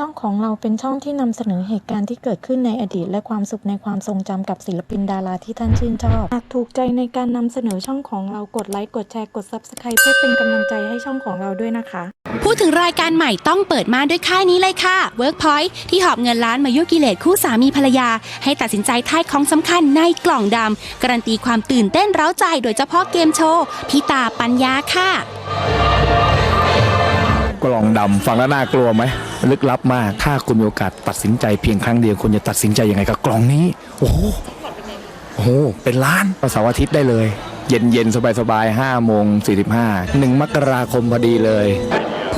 ช่องของเราเป็นช่องที่นำเสนอเหตุการณ์ที่เกิดขึ้นในอดีต และความสุขในความทรงจำกับศิลปินดาราที่ท่านชื่นชอบ หากถูกใจในการนำเสนอช่องของเรากดไลค์กดแชร์กด Subscribe เพื่อเป็นกำลังใจให้ช่องของเราด้วยนะคะ พูดถึงรายการใหม่ต้องเปิดมาด้วยค่ายนี้เลยค่ะ Workpoint ที่หอบเงินล้านมายุกิเลสคู่สามีภรรยา ให้ตัดสินใจท้ายของสำคัญในกล่องดำการันตีความตื่นเต้นเร้าใจ โดยเฉพาะเกมโชว์พิตาปัญญาค่ะ กล่องดำฟังแล้วน่ากลัวไหม ลึกลับมาก ถ้าคุณมีโอกาสตัดสินใจเพียงครั้งเดียวคุณจะตัดสินใจยังไงกับกล่องนี้ โอ้โหโอ้โหเป็นล้านเสาร์อาทิตย์ได้เลย เย็นเย็นสบายสบายห้าโมงสี่สิบห้าหนึ่งมกราคมพอดีเลย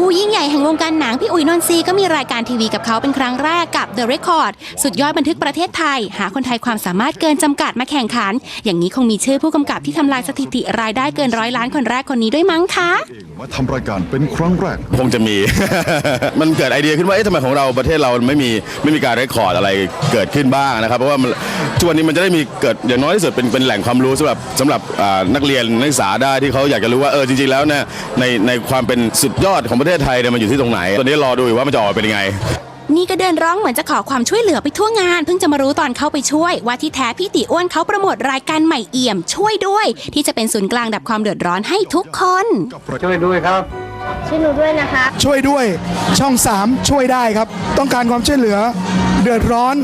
ผู้ยิ่งใหญ่แห่งวงการหนังพี่อุ๋ยนนทรีย์ก็มีรายการทีวีกับเขาเป็นครั้งแรกกับ The Record สุดยอดบันทึกประเทศไทย หาคนไทยความสามารถเกินจำกัดมาแข่งขัน อย่างนี้คงมีชื่อผู้กำกับที่ทำลายสถิติรายได้เกินร้อยล้านคนแรกคนนี้ด้วยมั้งคะมาทำรายการเป็นครั้งแรก คงจะมี มันเกิดไอเดียขึ้นว่า เอ๊ะทำไมของเราประเทศเราไม่มีไม่มีการเรคคอร์ดอะไรเกิดขึ้นบ้างนะครับ เพราะว่ามันทุกวันนี้มันจะได้มีเกิดอย่างน้อยที่สุดเป็นเป็นแหล่งความรู้สำหรับสำหรับอ่านักเรียนนักศึกษาได้ที่เขาอยากจะรู้ว่าเออจริงๆแล้วเนี่ยในในความเป็นสุดยอดของประเทศไทยเนี่ยมันอยู่ที่ตรงไหน ตอนนี้รอดูอยู่ว่ามันจะออกมาเป็นยังไง นี่ก็เดินร้องเหมือนจะขอความช่วยเหลือไปทั่วงาน เพิ่งจะมารู้ตอนเข้าไปช่วย ว่าที่แท้พี่ติอ้วนเขาโปรโมทรายการใหม่เอี่ยมช่วยด้วย ที่จะเป็นศูนย์กลางดับความเดือดร้อนให้ทุกคน ช่วยด้วยครับ ช่วยหนูด้วยนะคะ ช่วยด้วยช่อง 3 ช่วยได้ครับ ต้องการความช่วยเหลือ เดือดร้อน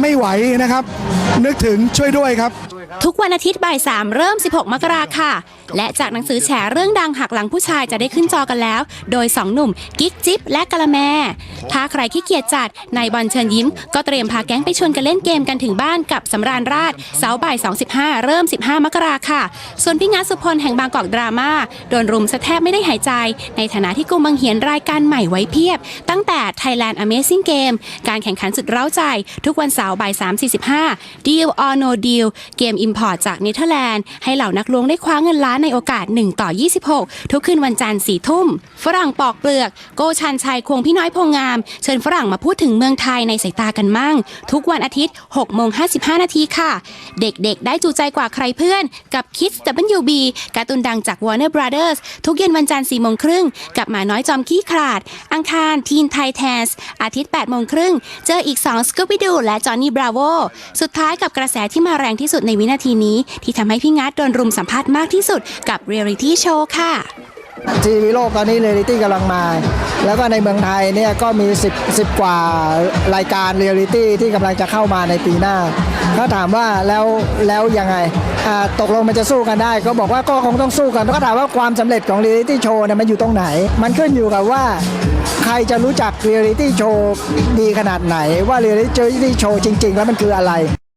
ไม่ไหวนะครับ นึกถึงช่วยด้วยครับ ทุกวันอาทิตย์บ่าย3เริ่ม 16 มกราค่ะ และจากหนังสือแฉเรื่องดังหักหลังผู้ชายจะได้ขึ้นจอกันแล้ว โดย 2 หนุ่ม กิ๊กจิ๊บและกะละแม ถ้าใครขี้เกียจจัดนายบอลเชิญยิ้ม ก็เตรียมพาแก๊งไปชวนกันเล่นเกมกันถึงบ้านกับสำราญราชเสาร์บ่าย2.15 เริ่ม 15 มกราค่ะ ส่วนพี่งัดสุพลแห่งบางกอกดราม่าโดนรุมซะแทบไม่ได้หายใจ ในฐานะที่กุมบังเหียนรายการใหม่ไว้เพียบ ตั้งแต่ Thailand Amazing Game การแข่งขันสุดเร้าใจ ทุกวันเสาร์บ่าย3.45 Deal or No Deal เกม Import จากเนเธอร์แลนด์ ให้เหล่านักล้วงได้คว้าเงินล้านในโอกาส 1 ต่อ 26 ทุกคืนวันจันทร์4ทุ่ม ฝรั่งปอกเปลือก โกชันชัยควงพี่น้อยพงงาม เชิญฝรั่งมาพูดถึงเมืองไทยในสายตากันมั่ง ทุกวันอาทิตย์6โมง55 นาทีค่ะ เด็กๆ ได้จูใจกว่าใครเพื่อน กับ Kids WB การ์ตูนดังจาก Warner Brothers ทุกเย็นวันจันทร์4โมงครึ่งกับหมาน้อยจอมขี้ขลาด อังคารทีนไทยแทสอาทิตย์8โมงครึ่งเจออีก2 Scooby Doo และ Johnny Bravo สุดท้ายกับกระแสที่มาแรงที่สุดในวินาทีนี้ ที่ทำให้พี่งัดโดนรุมสัมภาษณ์มากที่สุดกับ Reality Show ค่ะ ทีวีโลกตอนนี้เรียลิตี้กำลังมา แล้วก็ในเมืองไทยเนี่ยก็มี 10 10 กว่ารายการเรียลิตี้ที่กำลังจะเข้ามาในปีหน้าถ้าถามว่าแล้วแล้วยังไงตกลงมันจะสู้กันได้ ก็บอกว่าก็คงต้องสู้กันก็ถามว่าความสำเร็จของเรียลิตี้โชว์เนี่ยมันอยู่ตรงไหน มันขึ้นอยู่กับว่า ใครจะรู้จักเรียลิตี้โชว์ดีขนาดไหน ว่าเรียลิตี้โชว์จริง ๆ แล้วมันคืออะไร